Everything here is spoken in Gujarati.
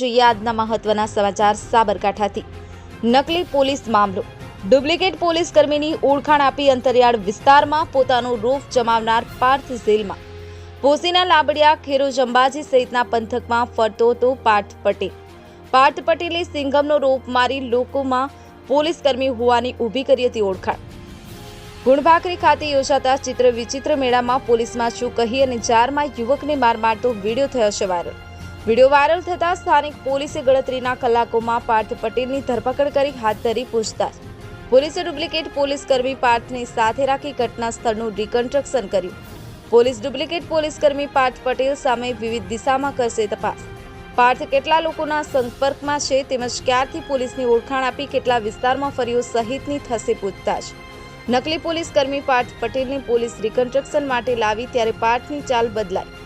જોઈએ આજના મહત્વના સમાચાર સાબરકાંઠાથી. નકલી પોલીસ મામલો. ડુપ્લિકેટ પોલીસ કર્મીની ઓળખાણ આપી અંતરિયાળ વિસ્તારમાં પોતાનો રૂફ જમાવનાર પાર્થ ઝેલમાં. પોસીના લાબડિયા ખેરોજ અંબાજી સહિતના પંથકમાં ફરતો હતો પાર્થ પટેલ. પાર્થ પટેલે સિંઘમનો રોપ મારી લોકોમાં પોલીસ કર્મી હોવાની ઊભી કરી હતી ઓળખાણ. ગુણભાખરી ખાતે યોજાતા ચિત્ર વિચિત્ર મેળામાં પોલીસમાં શું કહી અને જારમાં યુવકને માર મારતો વીડિયો થયો છે વાયરલ. વીડિયો વાયરલ થતાં સ્થાનિક પોલીસે ગણતરીના કલાકોમાં પાર્થ પટેલની ધરપકડ કરી હાથ ધરી પૂછતાછ. પોલીસે ડુપ્લિકેટ પોલીસ કર્મી પાર્થને સાથે રાખી ઘટના સ્થળનું રિકન્સ્ટ્રક્શન કર્યું. પોલીસ ડુપ્લિકેટ પોલીસ કર્મી પાર્થ પટેલ સામે વિવિધ દિશામાં કરશે તપાસ. પાર્થ કેટલા લોકોના સંપર્કમાં છે તેમજ ક્યારથી પોલીસની ઓળખાણ આપી કેટલા વિસ્તારમાં ફર્યો સહિતની થશે પૂછતાછ. નકલી પોલીસ કર્મી પાર્થ પટેલને પોલીસ રિકન્સ્ટ્રક્શન માટે લાવી ત્યારે પાર્થની ચાલ બદલાઈ.